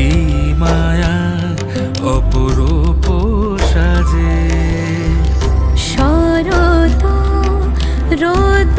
কি মায়া অপরূপ সাজে? শরত রোদ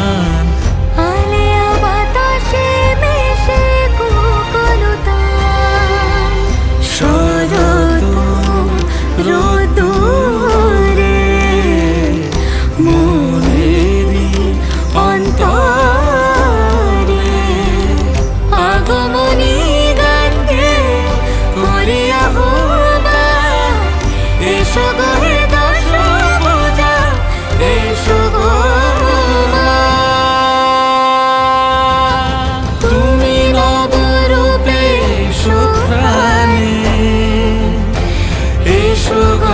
Google.